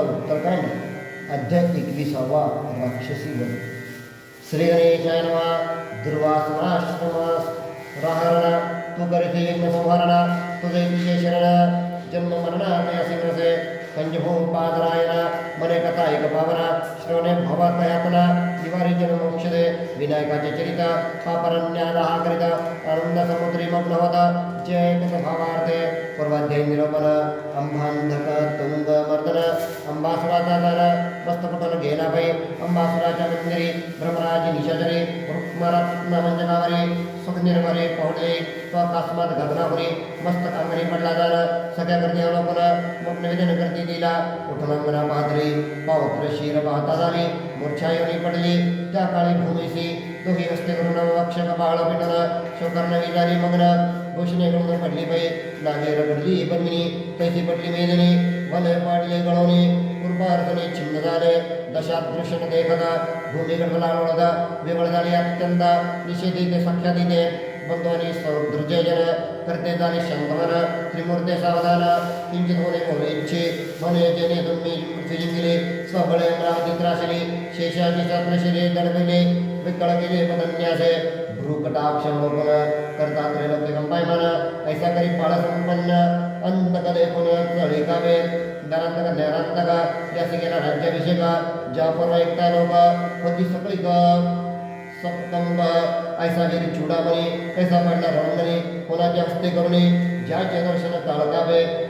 पंधरा उत्तरकांड अध्याय एकविसावा राक्षसी वन श्री गणेशाय नमः। दुर्वासनाश्रमास राहरण तू करीते यज्ञ संहरण शरण जन्म मरणाचे असे नसे पंचभू पादरायण मने कथा एक पावना श्रवणे भवात यातना निवारी जन मोक्षदे विनायकाचे चरित पापरण्यादाहा करित आनंद समुद्री मग्न होता जय कथ भावार्थे पूर्वाध्याय निरोपण अंबांधक तुंग मर्दन अंबासुराचा दान मस्तपटन गेला पै अंबासुराच्या मंदिरी भ्रमराजी निशाचरी रुक्मरत्न मंजनावरी सुख निर्भरे पहुडले अकस्मात घटनावरी मस्तक अंगणी पडला जाण सगळ्या गर्दी अवलोकन मग निवेदन करती दिला उठमंगना पाहतरी पावत्र शिर पाहता झाली मूर्छा येऊन पडली त्या काळी भूमीसी दोघी हस्ते करून वक्षक बाळ पिटन शोकर्ण झाली मग्न घोषणे करून पडली बाई नागे रगडली पद्मिनी, तैसी पडली मेदनी वलय पाडले गळवणे कृपार्थने छिन्न झाले दशादृश्यन देखता भूमिगड लागवळदा विवळ झाली अत्यंत। निषेधी ते सख्या दिने बंधवानी सौदृजन करते झाले शंभर, त्रिमूर्ते सावधान किंचित होणे होणे इच्छे म्हणे जेणे तुम्ही पृथ्वी जिंकले स्वबळे अमरावती त्रासली शेषाची छत्रशिरे दडविले विकळ गेले पदन्यासे भ्रूकटाक्षलोकन करता त्रैलोक्य कंपायमान ऐसा करी पाळ संपन्न अंत कले पुनः चळी कावे दरांतक ज्ञानांतक यासी गेला राज्याभिषेक ज्या पर्व एकता लोक, होती सकळी सप्तंब ऐसा वीर चुडामणी कैसा पडला रवंगणी कोणाच्या हस्ते जहाँ ज्याचे दर्शन काळकावे तो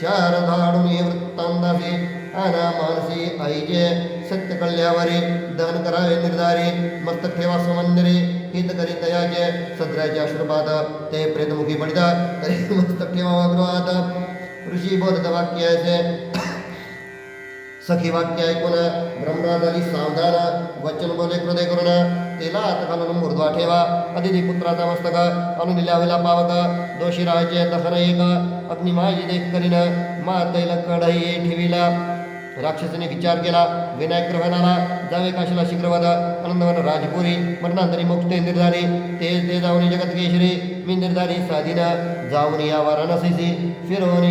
चार धाडुनी वृत्तांदासी आना मानसी ऐजे सत्य कल्यावरी दहन करावे निर्धारी मस्तक ठेवा स्वमंदिरे हित करी दयाचे सद्राचे आशीर्वाद ते प्रेतमुखी पडिता तरी मस्तक ठेवा गृहात ऋषी बोलत वाक्याचे सखी वाक्य ऐकून ब्रह्मा झाली सावधान वचन बोले हृदय करून तेला हात घालून मुर्द्वा ठेवा अदिती पुत्राचा मस्तक आणून लाविला दोषी राहायचे दहन एक अग्निमाजी देख करीन मा तैल कढई ठेविला। राक्षसाने विचार केला, विनायक ग्रहणाला जावे काशीला शीघ्रवद आनंदवन राजपुरी, मरणांतरी मुक्ते निर्धारी तेज ते जाऊन जगत केशरी मी निर्धारी साधीन जाऊन या वाराणसीसी फिरून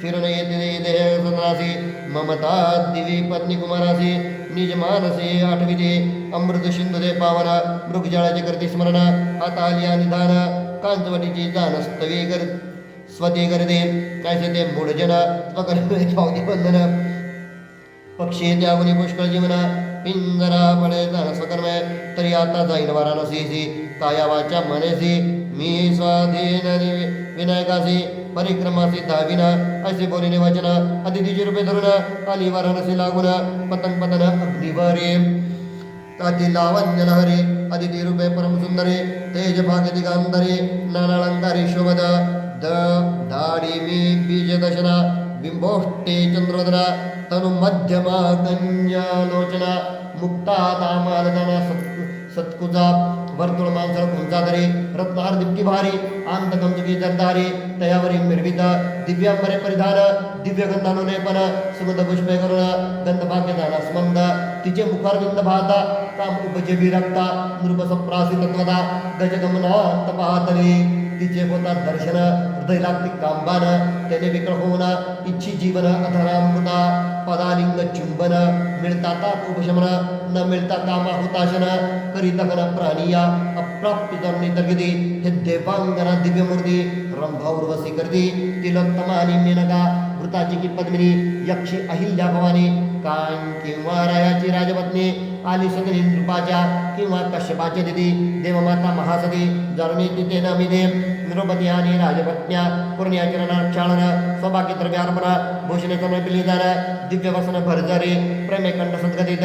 सुंदरासी ममता दिवी पत्नी कुमारासी निज मानसी आठविते अमृत सिंधू दे पावन मृगजळाचे करते स्मरण आता आलिया निधान, कांचवटीची जाण स्तवी कर स्वते करते कायसे ते मूढजन स्वकर्म पावती बंधन पक्षी त्यागुनी पुष्कळ जीवन पिंजरा पडे जाण स्वकर्म तरी आता जाईन वाराणसीसी काया वाचा मनेसी, मी स्वाधीन विनायकासी। परिक्रमासी धाविन असे बोलिने वचन अतिथीची रूपे धरून आली वाराणसी लागून, पतंग पतन अग्निवरे। ताती लावण्य लहरी, अदिती रूपे परम सुंदरी, तेज भाग्य दिगांतरी नानाळंकारी शोभद। द, दाडी मी बीज दशना बिंबोष्टे चंद्रोदना, तनु मध्यमा कन्यालोचना मुक्ता दामालदना सत्कुजा। वर्तुळ मांसळ कुंजादरी रत्नहार दिप्ती भारी आंत कंचुकी जरदारी तयावरी मिरवित दिव्यांबरे परिधान दिव्य गंधानुलेपन सुगंध पुष्पे करुण गंध भाग्य दाना स्मंद तिचे मुखारविंद भाता काम उपजे विरक्ता नृप संप्रासी तत्वता गजगमना तपाहतली तिचे दर्शन इच्छी जीवन अधरामृता पदालिंग चुंबन मिळता ताप उपशमन न मिळता कामा हुताशन करी दहन प्राणिया अप्राप्य जमनी तगदी हे देवांगना दिव्यमूर्ती रंभा उर्वशी करती तिलोत्तमा आणि मेनका, वृताची की पद्मिनी, यक्षी अहिल्या भवानी कान किंवा रायाची राजपत्नी आली सगळी नृपाच्या किंवा कश्यपाच्या दिदी, देवमाता महासती, जरणी तिथे नमिदे पूर्णियाचरण क्षाळन सौभाग्य द्रव्यार्पण भूषणे करून पिलिदान दिव्य वसन भरजरी प्रेमे कंठ सद्गदित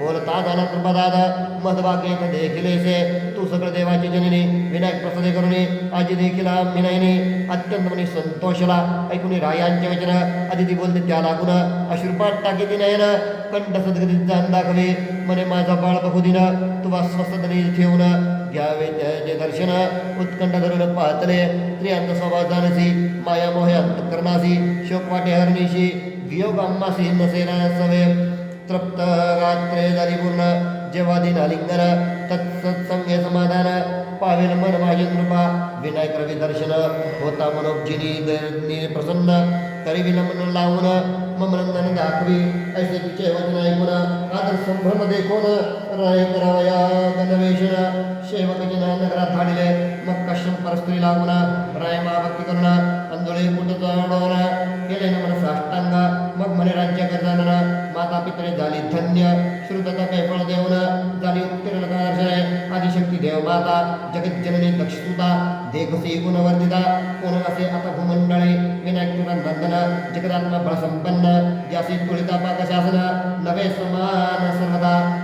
झाली झाली बोलता जाना कृपदाद महत्वाक्य देखिलेसे तू सगळ देवाची जननी विनायक प्रसादे करुणी आजी देखील विनयनी अत्यंत म्हणे संतोषला, ऐकून रायांचे वचन आदिती बोलते त्या लागून, अश्रुपात टाकी नयन, कंठ सदगती जाण दाखवे म्हणे माझा बाळ बघू दिन, तुवा स्वस्तनी ठेवून, घ्यावे त्याचे दर्शन। उत्कंठ धरून पाहतले स्त्रियांत स्वभाव जाणसी, माया मोहे अंतकरणासी शोक वाटे हरणीशी वियोग अम्मासी नसेना सवे तृप्त गात्रे झाली पूर्ण जेव्हा दिन आलिंगन तत्सत्संगे समाधान पावेल मन माझे कृपा विनायक रवी दर्शन, होता मनोब्जिनी प्रसन्न तरी विलंबन लावून, मम नंदन दाखवी, ऐसे तिचे वचन ऐकून आदर संभ्रम देखून राय करावया गणवेशन सेवक जन नगरात धाडले मग कश्यप परस्त्री लागून राय मा भक्ती करून अंधुळे कुट चढवून केले नमन साष्टांग मग म्हणे राज्य करताना माता पितरे झाली धन्य श्रुतता कैफळ देऊन झाली उत्तीर्ण दर्शने आदिशक्ती देव माता जगज्जननी दक्षसुता देखसी गुणवर्धिता, कोण असे आता भूमंडळे, विनायक तुला नंदन जगदात्मा बळसंपन्न ज्यासी तुळिता पाकशासन नवे समान सर्वदा.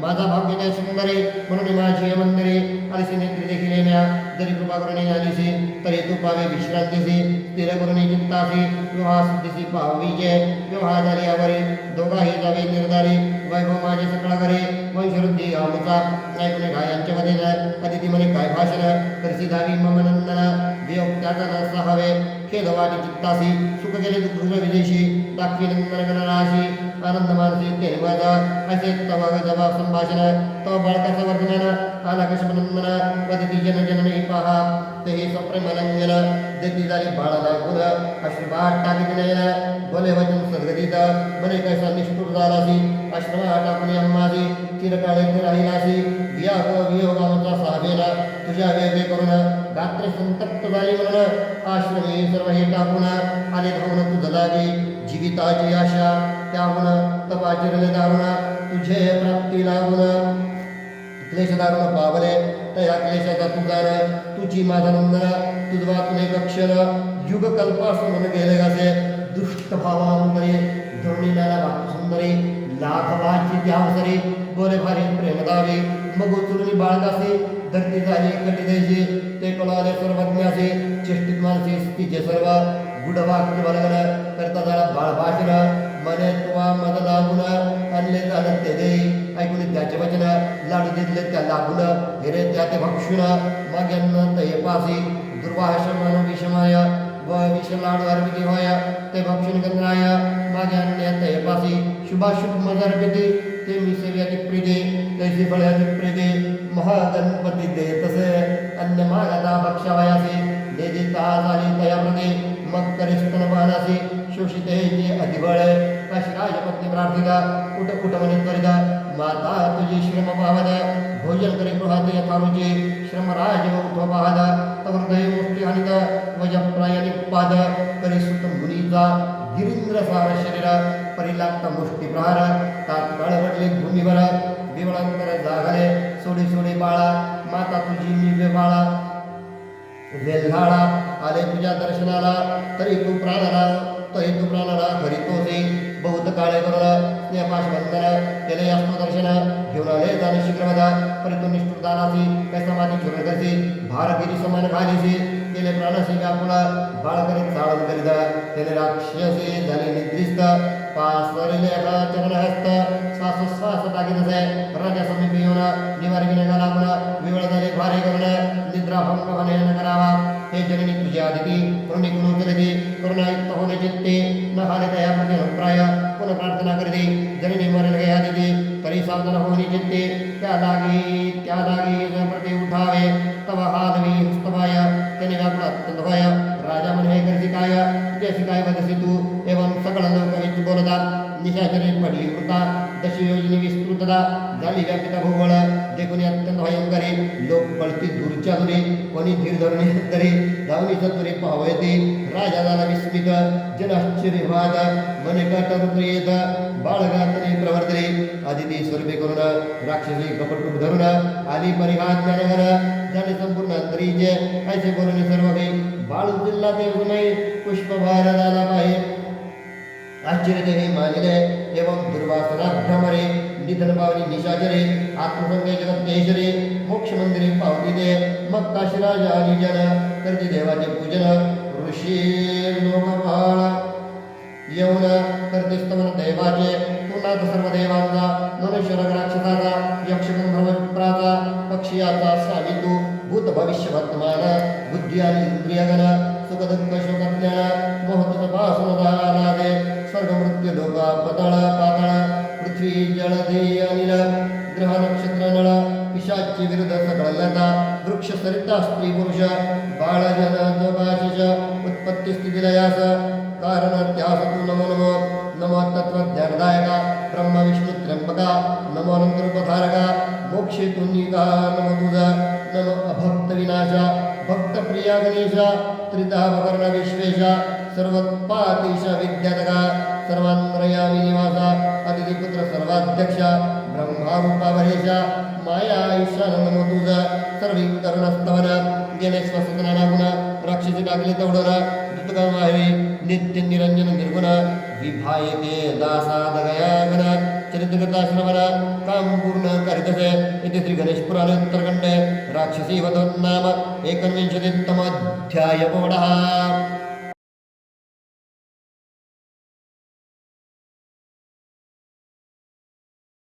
माझा भाग्य त्या सुंदरे म्हणून माझी मंदिरे आलिसी नेत्री देखील येण्या जरी कृपा करुणी आलीसी तरी तू पावे विश्रांतीसी स्थिर करुणी चित्तासी विवाह सिद्धीसी पावीजे विवाह झाली यावरी दोघाही जावे निर्धारी वैभव माझे सकळ करे वंशवृद्धी आमुचा ऐकून गायांच्या मध्ये अतिथी म्हणे काय भाषण करसी धावी मम नंदन वियोग त्याचा नसा हवे खेद वाटी चित्तासी सुख गेले दुःख विदेशी मानसी ते वाजा असे तव जबाब संभाषण तव बाळकाचं वर्तमान आला कशपनंदन पदिती जन जननी पहा तेही सप्रेमलंघन देती झाली बाळाला गुण अश्रुपाठ टाकी नयन बोले वचन सद्गतीत मने कैसा निष्ठुर झालासी आश्रमा टाकून अम्मासी चिरकाळे ते राहिलासी वियाग वियोगामचा सावेला तुझ्या वेगळे करून गात्रे संतप्त झाली म्हणून आश्रमी सर्व हे टाकून आले धावून जीविताची आशा त्याहून तपाचिरले दारुण तुझे प्राप्ती लागून क्लेश दारुण पावले, तया क्लेशाचा तुझा तुझी माझा नंदन तुझवा तुने कक्षर युग कल्पासून मन गेले गासे दुष्ट भावांतरे धोरणी नाला वाक्य सुंदरी लाखवाची त्यावसरी बोले भारी प्रेम दावे मग उचलून बाळगासे धरती झाली कटी द्यायचे ते कळाले सर्वज्ञाचे चेष्टित मानसे तिचे सर्व. गुढ वाक्य बलगन करता बाळ भाषण मने तुवा मद लागून आणले झालं ते दे ऐकून त्याचे वचन लाडू दिले त्या लागून हिरे त्या ते भक्षुन मग यांना ते पासी दुर्वाहश मन विषमाय व विष लाडू अर्पिती होय ते भक्षुन गंधराय मग यांना ते पासी शुभाशुभ मज अर्पिती ते मी सेव्याची प्रिदे तैसी फळ्याची प्रिदे महागणपती दे तसे अन्य मागता भक्षावयासी देदिता झाली तया प्रदे मग करिष्ठन पाहनासी शोषिते जे अधिबळ अशी राजपत्नी प्रार्थिता कुट कुट म्हणे त्वरिता माता तुझी श्रम पावद भोजन करे गृहात यथारुचे श्रम राज उठो पाहद तव हृदय मुष्टी हनित वजप्रायाने पाद करी सुत मुनीचा गिरींद्र सार शरीर, परिलाप्त मुष्टी प्रहार तात्काळ पडले भूमीवर विवळंतर जागले, सोडी सोडी आले तुझ्या दर्शनाला, तरी तू प्राणाला तरी तू प्राणाला घरी तोसे बहुत काळे करून स्नेहपाश बंधन केले यास्म दर्शन घेऊन आले जाणे शीघ्रवदा. परी तू निष्ठुर काय समाधी घेऊन करसी भारगिरी समान घालीसी केले प्राणसी व्याकुळा बाळ करीत चाळण करीत. त्याने राक्षसी झाले निद्रिस्त. पासवरिले चरणहस्त. श्वासोश्वास असे राजा समीप येऊन निवारी विनय लागून विवळ झाले भारे करून निद्रा भंग होणे करावा. हे जननी तुझ्या आदिती करुणी के उचलते करुणायुक्त होने चित्ते, न हाल दया प्रति अभिप्राय पुनः प्रार्थना कर दी जननी मरण गया दिते परिसावधन होने चित्ते क्या लागी क्या लागी प्रति उठावे। सत्वरी पावयते राजा झाला विस्मित जन आश्चर्यवाद मने कट येत बाळगातने प्रवर्तले आदिती स्वरूपे करून राक्षसी कपट रूप धरून आली परिहात ज्ञानघन झाले संपूर्ण अंतरीचे ऐसे बोलणे सर्व काही बाळ जिल्हा ते नाही पुष्पभार झाला पाहिजे आश्चर्य ते मानिले, एवं दुर्वासना भ्रमरे निधन पावनी निशाचरे आत्मसंगे जगत केशरे काशीराजा आणि जन करते देवाचे पूजन ऋषी लोकपाळ येऊन करते स्तवन देवाचे पूर्णात सर्व देवांचा मनुष्य राक्षसाचा यक्षगंधर्वप्राचा पक्षियाचा स्वामी तू भूत भविष्य वर्तमान बुद्धी आणि इंद्रियगण सुख दुःख शोक ज्ञान मोहत तपासून दे स्वर्ग मृत्यू लोका पतळ पातळ पृथ्वी जल दे अनिल सरिता स्त्री पुरुष बाळ जन जोगाशिष लयास कारण त्यास तू नमो नमो नमो विष्णू त्र्यंबका नमो अनंतरूपधारका मोक्षे तुनिका नमो अभक्त विनाशा भक्त प्रिया गणेशा त्रिधा भकर्ण विश्वेशा सर्वोत्पातीश विद्यातका सर्वांतरयामी निवासा अतिथिपुत्र सर्वाध्यक्षा ब्रह्मारूपावरेशा माया ईशान नमो तुझा सर्वीकरणस्तवन गेले स्वसतना नागुण राक्षसी लागले तेवढं दुतगम आहे नित्य निरंजन निर्गुण विभायते दासादगयागण चरित्रगता श्रवण काम पूर्ण करकसे इति